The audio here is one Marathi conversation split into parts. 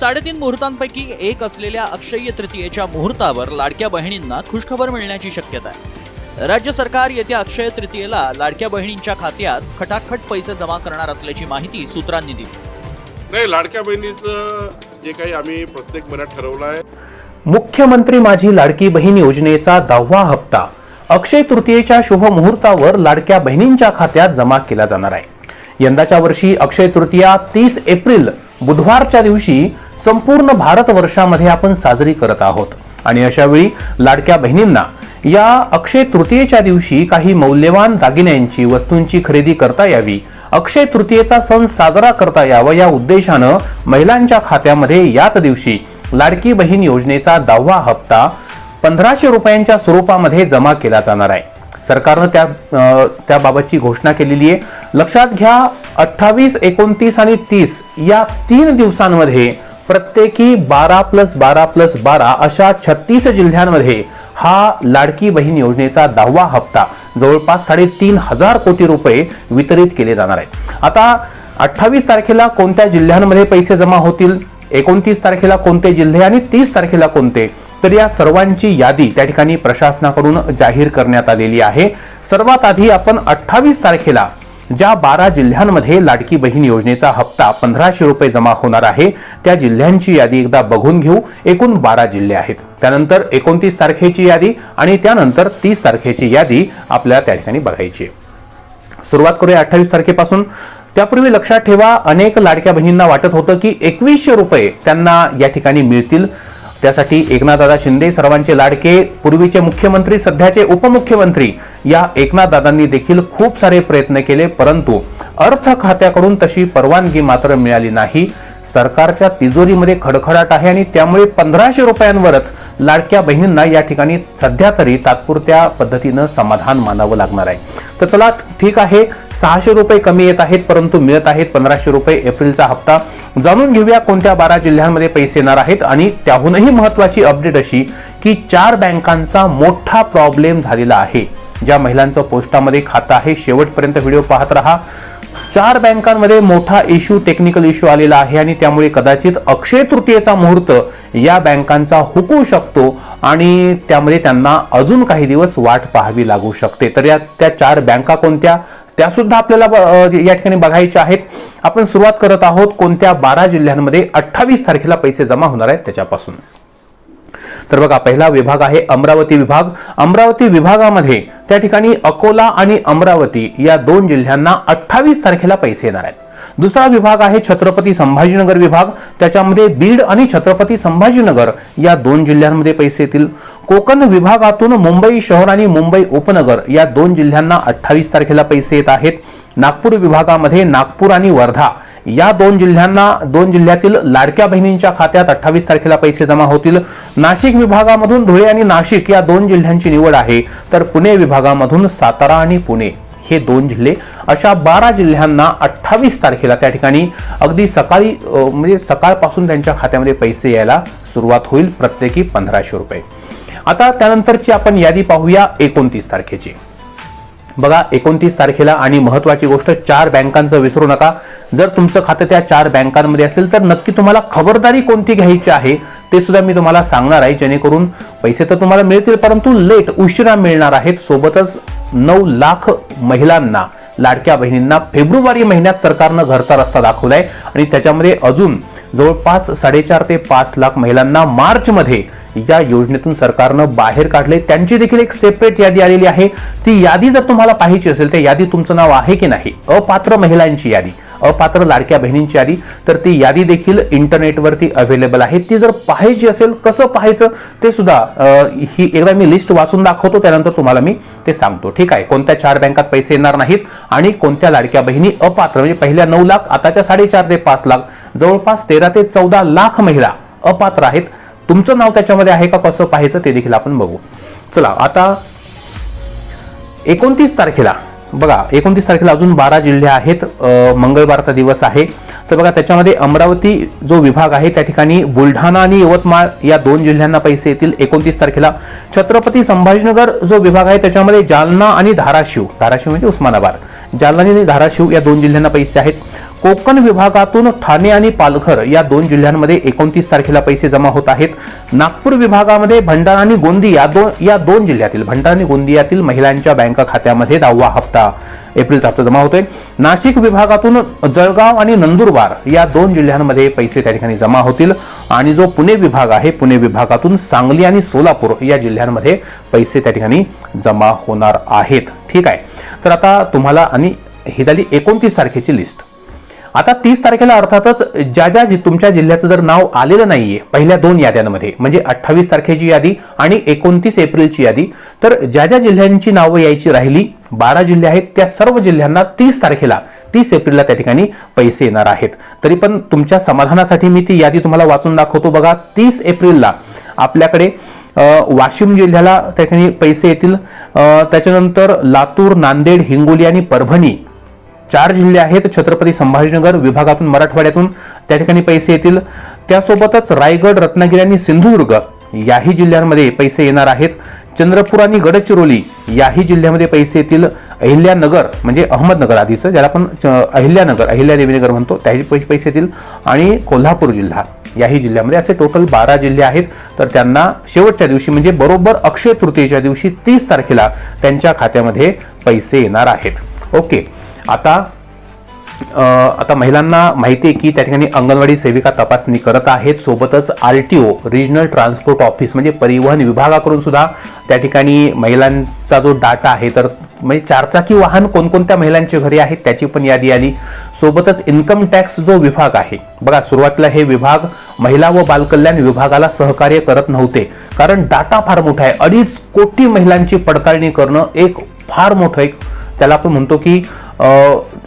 साडेतीन मुहूर्तांपैकी एक असलेल्या अक्षय्य तृतीयेच्या मुहूर्तावर लाडक्या बहिणींना खुशखबर मिळण्याची शक्यता आहे. राज्य सरकार येत्या अक्षय तृतीयेला लाडक्या बहिणींच्या खात्यात खटाखट पैसे जमा करणार असल्याची माहिती सूत्रांनी दिली. नाही लाडक्या बहिणीचं जे काही आम्ही प्रत्येक महिन्यात ठरवलं आहे. मुख्यमंत्री माझी लाडकी बहीण योजनेचा दहावा हप्ता अक्षय तृतीयेच्या शुभ मुहूर्तावर लाडक्या बहिणींच्या खात्यात जमा केला जाणार आहे. यंदाच्या वर्षी अक्षय तृतीया तीस एप्रिल बुधवारच्या दिवशी संपूर्ण भारतवर्षामध्ये आपण साजरी करत आहोत. आणि अशावेळी लाडक्या बहिणींना या अक्षय तृतीयेच्या दिवशी काही मौल्यवान दागिन्यांची वस्तूंची खरेदी करता यावी अक्षय तृतीयेचा सण साजरा करता यावा या उद्देशानं महिलांच्या खात्यामध्ये याच दिवशी लाडकी बहीण योजनेचा दहावा हप्ता पंधराशे रुपयांच्या स्वरूपामध्ये जमा केला जाणार आहे. सरकारनं त्या त्याबाबतची घोषणा केलेली आहे. लक्षात घ्या अठ्ठावीस एकोणतीस आणि तीस या तीन दिवसांमध्ये प्रत्येकी बारा प्लस बारा प्लस बारा अशा छत्तीस जिल्ह्यांमध्ये हा लाडकी बहीण योजनेचा दहावा हप्ता जवळपास साडेतीन हजार कोटी रुपये वितरित केले जाणार आहेत. आता अठ्ठावीस तारखेला कोणत्या जिल्ह्यांमध्ये पैसे जमा होतील? एकोणतीस तारखेला कोणते जिल्हे आणि तीस तारखेला कोणते? तर या सर्वांची यादी त्या ठिकाणी प्रशासनाकडून जाहीर करण्यात आलेली आहे. सर्वात आधी आपण अठ्ठावीस तारखेला ज्या बारा जिल्ह्यांमध्ये लाडकी बहीण योजनेचा हप्ता पंधराशे रुपये जमा होणार आहे त्या जिल्ह्यांची यादी एकदा बघून घेऊ. एकूण बारा जिल्हे आहेत. त्यानंतर एकोणतीस तारखेची यादी आणि त्यानंतर तीस तारखेची यादी आपल्याला त्या ठिकाणी बघायची सुरुवात करूया अठ्ठावीस तारखेपासून. त्यापूर्वी लक्षात ठेवा अनेक लाडक्या बहिणींना वाटत होतं की एकवीसशे रुपये त्यांना या ठिकाणी मिळतील. त्यासाठी एकनाथदादा शिंदे सर्वांचे लाडके पूर्वीचे मुख्यमंत्री सध्याचे उपमुख्यमंत्री या एकनाथदादांनी देखील खूप सारे प्रयत्न केले परंतु अर्थ खात्याकडून तशी परवानगी मात्र मिळाली नाही. सरकारच्या तिजोरीमध्ये खडखडाट आहे आणि त्यामुळे पंधराशे रुपयांवरच लाडक्या बहिणींना या ठिकाणी सध्या तरी तात्पुरत्या पद्धतीनं समाधान मानावं लागणार आहे. तर चला ठीक आहे सहाशे रुपये कमी येत आहेत परंतु मिळत आहेत पंधराशे रुपये एप्रिलचा हप्ता. जाणून घेऊया कोणत्या बारा जिल्ह्यांमध्ये पैसे येणार आहेत आणि त्याहूनही महत्वाची अपडेट अशी की चार बँकांचा मोठा प्रॉब्लेम झालेला आहे. ज्या महिलांचं पोस्टामध्ये खातं आहे शेवटपर्यंत व्हिडिओ पाहत राहा. चार बँकांमध्ये मोठा इश्यू टेक्निकल इश्यू आलेला आहे आणि त्यामुळे कदाचित अक्षय तृतीयेचा मुहूर्त या बँकांचा हुकू शकतो आणि त्यामध्ये त्यांना अजून काही दिवस वाट पाहावी लागू शकते. तर या त्या चार बँका कोणत्या? त्या सुद्धा आपल्याला या ठिकाणी बघायच्या आहेत. आपण सुरुवात करत आहोत कोणत्या बारा जिल्ह्यांमध्ये अठ्ठावीस तारखेला पैसे जमा होणार आहेत त्याच्यापासून. तर बघा पहिला विभाग आहे अमरावती विभाग. अमरावती विभागामध्ये त्या ठिकाणी अकोला आणि अमरावती या दोन जिल्ह्यांना अठ्ठावीस तारखेला पैसे येणार आहेत. दुसरा विभाग आहे छत्रपती संभाजीनगर विभाग. त्याच्यामध्ये बीड आणि छत्रपती संभाजीनगर या दोन जिल्ह्यांमध्ये पैसे येतील. कोकण विभागातून मुंबई शहर आणि मुंबई उपनगर या दोन जिल्ह्यांना अठ्ठावीस तारखेला पैसे येत आहेत. नागपूर विभागामध्ये नागपूर आणि वर्धा या दोन जिल्ह्यांना दोन जिल्ह्यातील लाडक्या बहिणींच्या खात्यात अठ्ठावीस तारखेला पैसे जमा होतील. नाशिक विभागामधून धुळे आणि नाशिक या दोन जिल्ह्यांची निवड आहे. तर पुणे विभागामधून सातारा आणि पुणे हे दोन जिल्हे अशा बारा जिल्ह्यांना अठ्ठावीस तारखेला त्या ठिकाणी अगदी सकाळी म्हणजे सकाळपासून त्यांच्या खात्यामध्ये पैसे यायला सुरुवात होईल प्रत्येकी पंधराशे रुपये. आता त्यानंतरची आपण यादी पाहूया एकोणतीस तारखेची. बघा एकोणतीस तारखेला आणि महत्वाची गोष्ट चार बँकांचं विसरू नका. जर तुमचं खातं त्या चार बँकांमध्ये असेल तर नक्की तुम्हाला खबरदारी कोणती घ्यायची आहे ते सुद्धा मी तुम्हाला सांगणार आहे जेणेकरून पैसे तर तुम्हाला मिळतील परंतु लेट उशिरा मिळणार आहेत. सोबतच नऊ लाख महिलांना लाडक्या बहिणींना फेब्रुवारी महिन्यात सरकारनं घरचा रस्ता दाखवलाय. आणि त्याच्यामध्ये अजून जवळपास साडेचार ते पाच लाख महिलांना मार्चमध्ये या योजनेतून सरकारनं बाहेर काढले. त्यांची देखील एक सेपरेट यादी आलेली आहे. ती यादी जर तुम्हाला पाहायची असेल त्या यादी तुमचं नाव आहे की नाही? अपात्र महिलांची यादी. अपात्र लाडक्या बहिणींची यादी तर ती यादी देखील इंटरनेटवरती अवेलेबल आहे. ती जर पाहायची असेल कसं पाहायचं ते सुद्धा ही एकदा मी लिस्ट वाचून दाखवतो त्यानंतर तुम्हाला मी ते सांगतो. ठीक आहे? कोणत्या चार बँकात पैसे येणार नाहीत आणि कोणत्या लाडक्या बहिणी अपात्र? म्हणजे पहिल्या नऊ लाख आताच्या साडेचार ते पाच लाख. जवळपास तेरा ते चौदा लाख महिला अपात्र आहेत. तुमचं नाव त्याच्यामध्ये आहे का? कसं पाहायचं ते देखील आपण बघू. चला आता एकोणतीस तारखेला बघा एकोणतीस तारखेला अजून बारा जिल्हे आहेत मंगळवारचा दिवस आहे. तर बघा त्याच्यामध्ये अमरावती जो विभाग आहे त्या ठिकाणी बुलढाणा आणि यवतमाळ या दोन जिल्ह्यांना पैसे येतील. एकोणतीस तारखेला छत्रपती संभाजीनगर जो विभाग आहे त्याच्यामध्ये जालना आणि धाराशिव धाराशिव म्हणजे उस्मानाबाद. जालना आणि धाराशिव या दोन जिल्ह्यांना पैसे आहेत. कोकण विभागातून ठाणे आणि पालघर या दोन जिल्ह्यांमध्ये एकोणतीस तारखेला पैसे जमा होत आहेत. नागपूर विभागामध्ये भंडारा आणि गोंदी या दोन या दोन जिल्ह्यातील भंडारा आणि गोंदियातील महिलांच्या बँक खात्यामध्ये दहावा हप्ता एप्रिलचा हप्ता जमा होतोय. नाशिक विभागातून जळगाव आणि नंदुरबार या दोन जिल्ह्यांमध्ये पैसे त्या ठिकाणी जमा होतील. आणि जो पुणे विभाग आहे पुणे विभागातून सांगली आणि सोलापूर या जिल्ह्यांमध्ये पैसे त्या ठिकाणी जमा होणार आहेत. ठीक आहे. तर आता तुम्हाला आणि ही झाली एकोणतीस तारखेची लिस्ट. आता तीस तारखेला अर्थातच ज्या ज्या जि- तुमच्या जिल्ह्याचं जर नाव आलेलं नाहीये पहिल्या दोन याद्यांमध्ये म्हणजे अठ्ठावीस तारखेची यादी आणि एकोणतीस एप्रिलची यादी तर ज्या ज्या जिल्ह्यांची नावं यायची राहिली बारा जिल्हे आहेत त्या सर्व जिल्ह्यांना तीस तारखेला तीस एप्रिलला त्या ठिकाणी पैसे येणार आहेत. तरी पण तुमच्या समाधानासाठी मी ती यादी तुम्हाला वाचून दाखवतो बघा. तीस एप्रिलला आपल्याकडे वाशिम जिल्ह्याला त्या ठिकाणी पैसे येतील. त्याच्यानंतर लातूर नांदेड हिंगोली आणि परभणी चार जिल्हे आहेत छत्रपती संभाजीनगर विभागातून मराठवाड्यातून त्या ठिकाणी पैसे येतील. त्यासोबतच रायगड रत्नागिरी आणि सिंधुदुर्ग याही जिल्ह्यांमध्ये पैसे येणार आहेत. चंद्रपूर आणि गडचिरोली याही जिल्ह्यामध्ये पैसे येतील. अहिल्यानगर म्हणजे अहमदनगर आधीचं ज्याला आपण च- अहिल्यानगर अहिल्यादेवीनगर म्हणतो त्याही पैसे पैसे येतील. आणि कोल्हापूर जिल्हा याही जिल्ह्यामध्ये असे टोटल बारा जिल्हे आहेत. तर त्यांना शेवटच्या दिवशी म्हणजे बरोबर अक्षय तृतीयेच्या दिवशी तीस तारखेला त्यांच्या खात्यामध्ये पैसे येणार आहेत. ओके. आता आता महिलांना माहिती आहे की त्या ठिकाणी अंगणवाडी सेविका तपासणी करत आहेत. सोबतच R T O regional transport office म्हणजे परिवहन विभागाकडून सुद्धा त्या ठिकाणी महिलांचा जो डाटा आहे तर म्हणजे चारचाकी वाहन कोणकोणत्या महिलांच्या घरी आहेत त्याची पण यादी आली. सोबतच इन्कम टॅक्स जो विभाग आहे बघा सुरुवातीला हे विभाग महिला व बालकल्याण विभागाला सहकार्य करत नव्हते. कारण डाटा फार मोठा आहे. अडीच कोटी महिलांची पडताळणी करणं एक फार मोठं एक त्याला आपण म्हणतो की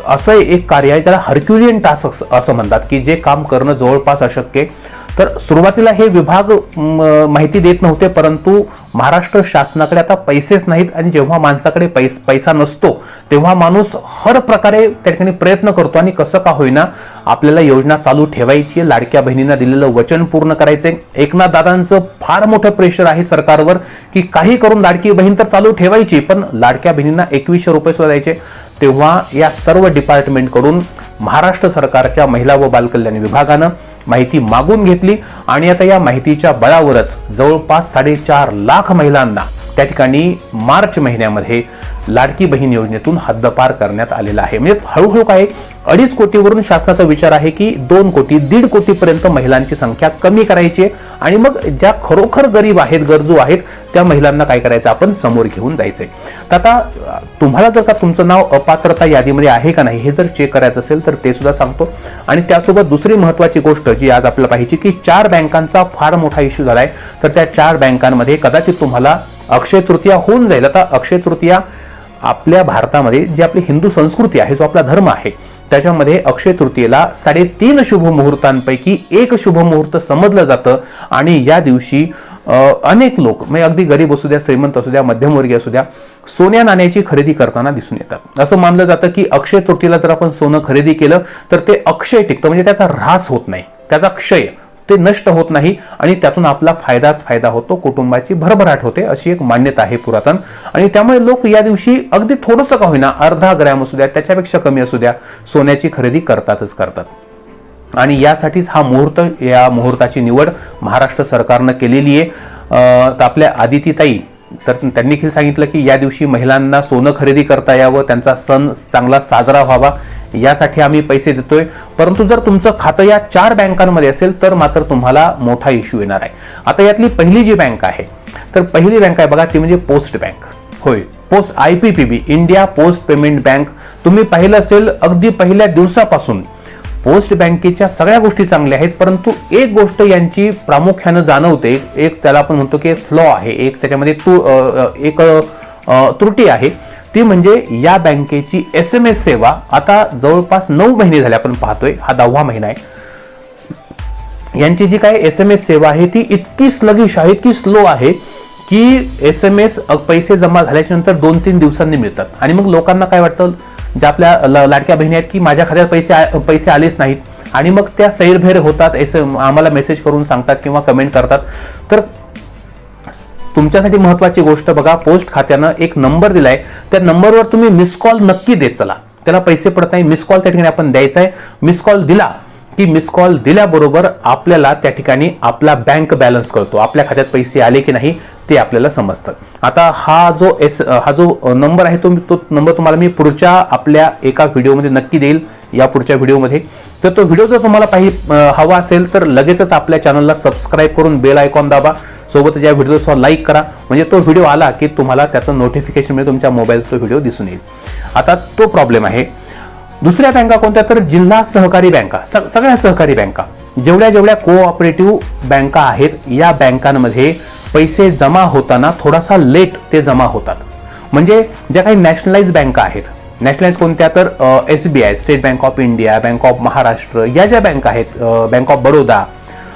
असं एक कार्य आहे ज्याला हर्क्युलियन टास्क असं म्हणतात की जे काम करणं जवळपास अशक्य तर सुरुवातीला हे विभाग म, माहिती देत नव्हते परंतु महाराष्ट्र शासनाकडे आता पैसेच नाहीत आणि जेव्हा माणसाकडे पैस पैसा नसतो तेव्हा माणूस हर प्रकारे त्या ठिकाणी प्रयत्न करतो आणि कसं का होईना आपल्याला योजना चालू ठेवायची आहे. लाडक्या बहिणींना दिलेलं वचन पूर्ण करायचंय एकनाथ दादांचं फार मोठं प्रेशर आहे सरकारवर की काही करून लाडकी बहीण तर चालू ठेवायची पण लाडक्या बहिणींना एकवीसशे रुपये सुद्धा द्यायचे तेव्हा या सर्व डिपार्टमेंटकडून महाराष्ट्र सरकारच्या महिला व बालकल्याण विभागानं माहिती मागून घेतली. आणि आता या माहितीच्या बळावरच जवळपास साडेचार लाख महिलांना त्या ठिकाणी मार्च महिन्यामध्ये लाडकी बहीण योजनेतून हद्दपार करण्यात आलेला आहे. म्हणजे हळूहळू काय अडीच कोटीवरून शासनाचा विचार आहे की दोन कोटी दीड कोटीपर्यंत महिलांची संख्या कमी करायची आहे आणि मग ज्या खरोखर गरीब आहेत गरजू आहेत त्या महिलांना काय करायचं? आपण समोर घेऊन जायचंय. तर आता तुम्हाला जर का तुमचं नाव अपात्रता यादीमध्ये आहे का नाही हे जर चेक करायचं असेल तर ते सुद्धा सांगतो. आणि त्यासोबत दुसरी महत्वाची गोष्ट जी आज आपल्याला पाहिजे की चार बँकांचा फार मोठा इश्यू झालाय. तर त्या चार बँकांमध्ये कदाचित तुम्हाला अक्षय तृतीया होऊन जाईल. आता अक्षय तृतीया आपल्या भारतामध्ये जी आपली हिंदू संस्कृती आहे जो आपला धर्म आहे त्याच्यामध्ये अक्षय तृतीयेला साडेतीन शुभ मुहूर्तांपैकी एक शुभ मुहूर्त समजलं जातं. आणि या दिवशी अनेक लोक म्हणजे अगदी गरीब असू द्या श्रीमंत असू द्या मध्यमवर्गीय असू द्या सोन्या नाण्याची खरेदी करताना दिसून येतात. असं मानलं जातं की अक्षय तृतीयेला जर आपण सोनं खरेदी केलं तर ते अक्षय टिकतं म्हणजे त्याचा ऱ्हास होत नाही. त्याचा क्षय. ते नष्ट होत नाही आणि त्यातून आपला फायदाच फायदा होतो कुटुंबाची भरभराट होते अशी एक मान्यता आहे पुरातन. आणि त्यामुळे लोक या दिवशी अगदी थोडंसं का होईना अर्धा ग्रॅम असू द्या त्याच्यापेक्षा कमी असू द्या सोन्याची खरेदी करतातच करतात. आणि यासाठीच हा मुहूर्त या मुहूर्ताची निवड महाराष्ट्र सरकारनं केलेली आहे. तर आपल्या आदितीताई तर त्यांनी देखील सांगितलं की या दिवशी महिलांना सोनं खरेदी करता यावं त्यांचा सण चांगला साजरा व्हावा. यासाठी आम्ही पैसे देतोय. परंतु जर तुमचं खातं या चार बँकांमध्ये असेल तर मात्र तुम्हाला मोठा इश्यू येणार आहे. आता यातली पहिली जी बँक आहे तर पहिली बँक आहे बघा ती म्हणजे पोस्ट बँक. होय post I P P B India post payment bank. तुम्ही पाहिलं असेल अगदी पहिल्या दिवसापासून पोस्ट बँकेच्या सगळ्या गोष्टी चांगल्या आहेत परंतु एक गोष्ट यांची प्रामुख्यानं जाणवते. एक त्याला आपण म्हणतो की एक फ्लॉ आहे. एक त्याच्यामध्ये तू एक त्रुटी आहे. ती म्हणजे या बँकेची एस एम एस सेवा आता जवळपास नऊ महिने झाले आपण पाहतोय. हा दहावा महिना आहे. यांची जी काय एस एम एस सेवा आहे ती इतकी स्लगिश आहे इतकी स्लो आहे की एस एम एस पैसे जमा झाल्याच्यानंतर दोन तीन दिवसांनी मिळतात. आणि मग लोकांना काय वाटतं? ज्या आपल्या ल- लाडक्या बहिणी आहेत की माझ्या खात्यात पैसे आ- पैसे आलेच नाहीत. आणि मग त्या सैरभैर होतात एस आम्हाला मेसेज करून सांगतात किंवा कमेंट करतात. तर तुमच्यासाठी महत्वाची गोष्ट बघा पोस्ट खात्यानं एक नंबर दिलाय. त्या नंबरवर तुम्ही मिस कॉल नक्की देत चला. त्याला पैसे पडत नाही. मिस कॉल त्या ठिकाणी आपण द्यायचा आहे मिस कॉल दिला की मिस कॉल दिल्याबरोबर आपल्याला त्या ठिकाणी आपला बँक बॅलन्स कळतो. आपल्या खात्यात पैसे आले की नाही ते आपल्याला समजतं. आता हा जो एस हा जो नंबर आहे तो तो नंबर तुम्हाला मी पुढच्या आपल्या एका व्हिडिओमध्ये नक्की देईल. या पुढच्या व्हिडिओमध्ये. तर तो व्हिडिओ जर तुम्हाला पाहिजे हवा असेल तर लगेचच आपल्या चॅनलला सबस्क्राईब करून बेल आयकॉन दाबा. सोबतच या व्हिडिओचा लाईक करा. म्हणजे तो व्हिडिओ आला की तुम्हाला त्याचं नोटिफिकेशन मिळेल म्हणजे तुमच्या मोबाईल तो व्हिडिओ दिसून येईल. आता तो प्रॉब्लेम आहे. दुसऱ्या बँका कोणत्या? तर जिल्हा सहकारी बँका. सगळ्या सहकारी बँका. जेवढ्या जेवढ्या कोऑपरेटिव्ह बँका आहेत या बँकांमध्ये पैसे जमा होताना थोडासा लेट ते जमा होतात. म्हणजे ज्या काही नॅशनलाइज बँका आहेत नॅशनलाइज कोणत्या तर S B I state bank of India bank of Maharashtra या ज्या बँका आहेत बँक ऑफ बडोदा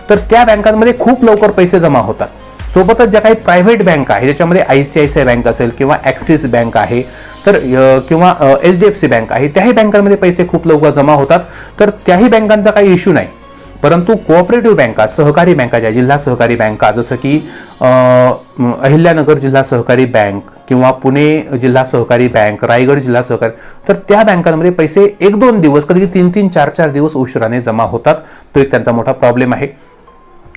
तर त्या बँकांमध्ये खूप लवकर पैसे जमा होतात. सोबतच ज्या काही प्रायव्हेट बँक आहे ज्याच्यामध्ये I C I C I bank असेल किंवा ॲक्सिस बँक आहे तर किंवा H D F C bank आहे त्याही बँकांमध्ये पैसे खूप लवकर जमा होतात. तर त्याही बँकांचा काही इश्यू नाही. परंतु कोऑपरेटिव्ह बँका सहकारी बँका ज्या जिल्हा सहकारी बँका जसं की अहिल्यानगर जिल्हा सहकारी बँक किंवा पुणे जिल्हा सहकारी बँक रायगड जिल्हा सहकारी तर त्या बँकांमध्ये पैसे एक दोन दिवस कधी तीन तीन चार चार दिवस उशिराने जमा होतात. तो एक त्यांचा मोठा प्रॉब्लेम आहे.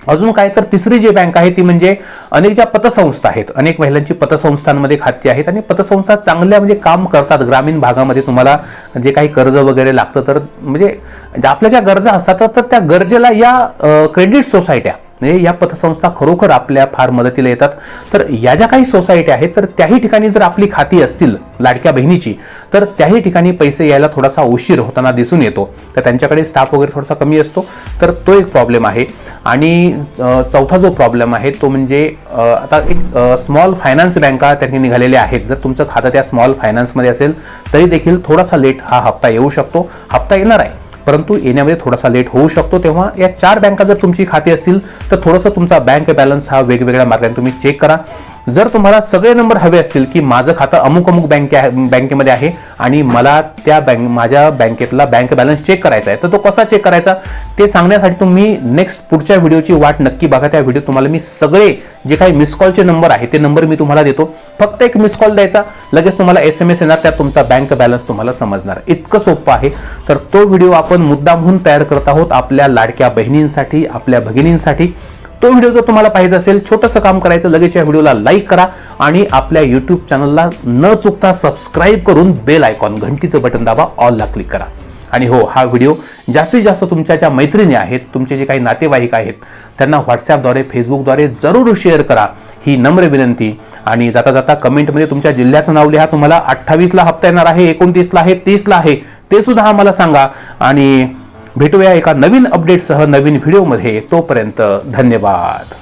अजून काय? तर तिसरी जी बँक आहे ती म्हणजे अनेक ज्या पतसंस्था आहेत अनेक महिलांची पतसंस्थांमध्ये खाती आहेत आणि पतसंस्था चांगल्या म्हणजे काम करतात. ग्रामीण भागामध्ये तुम्हाला जे काही कर्ज वगैरे लागतं तर म्हणजे ज्या आपल्या ज्या गरजा असतात तर त्या गरजेला या क्रेडिट सोसायट्या म्हणजे या पतसंस्था खरोखर आपल्या फार मदतीला येतात. तर या ज्या काही सोसायटी आहेत तर त्याही ठिकाणी जर आपली खाती असतील लाडक्या बहिणीची तर त्याही ठिकाणी पैसे यायला थोडासा उशीर होताना दिसून येतो. तर त्यांच्याकडे स्टाफ वगैरे थोडासा कमी असतो. तर तो एक प्रॉब्लेम आहे. आणि चौथा जो प्रॉब्लेम आहे तो म्हणजे आता एक स्मॉल फायनान्स बँका त्यांनी निघालेल्या आहेत. जर तुमचं खातं त्या स्मॉल फायनान्समध्ये असेल तरी देखील थोडासा लेट हा हप्ता येऊ शकतो. हप्ता येणार आहे. परंतु येण्यामध्ये थोडासा लेट होऊ शकतो. तेव्हा या चार बँका जर तुमची खाती असतील तर थोडंसं तुमचा बँक बॅलन्स हा वेगवेगळ्या मार्गाने तुम्ही चेक करा. जर तुम्हाला सगळे नंबर हवे असतील की माझं खातं अमुक अमुक बँके आहे बँकेमध्ये आहे आणि मला त्या बँक माझ्या बँकेतला बँक बॅलन्स चेक करायचा आहे तर तो कसा चेक करायचा? ते सांगण्यासाठी तुम्ही नेक्स्ट पुढच्या व्हिडिओची वाट नक्की बघा. त्या व्हिडिओ तुम्हाला मी सगळे जे काही मिस कॉलचे नंबर आहे ते नंबर मी तुम्हाला देतो. फक्त एक मिस कॉल द्यायचा. लगेच तुम्हाला एस एम एस येणार त्यात तुमचा बँक बॅलन्स तुम्हाला समजणार. इतकं सोपं आहे. तर तो व्हिडिओ आपण मुद्दामहून तयार करत आहोत आपल्या लाडक्या बहिणींसाठी आपल्या भगिनींसाठी. तो व्हिडिओ जर तुम्हाला पाहिजे असेल छोटंसं काम करायचं लगेच या व्हिडिओला लाईक करा आणि आपल्या यूट्यूब चॅनलला न चुकता सबस्क्राईब करून बेल आयकॉन घंटीचं बटन दाबा ऑलला क्लिक करा. आणि हो हा व्हिडिओ जास्तीत जास्त तुमच्या ज्या मैत्रिणी आहेत तुमचे जे काही नातेवाईक आहेत त्यांना व्हॉट्सॲपद्वारे फेसबुकद्वारे जरूर शेअर करा. ही नम्र विनंती. आणि जाता जाता कमेंटमध्ये तुमच्या जिल्ह्याचं नाव लिहा. तुम्हाला अठ्ठावीसला हप्ता येणार आहे एकोणतीसला आहे तीसला आहे ते सुद्धा आम्हाला सांगा. आणि भेटूया एका नवीन अपडेटसह नवीन व्हिडिओमध्ये तोपर्यंत धन्यवाद.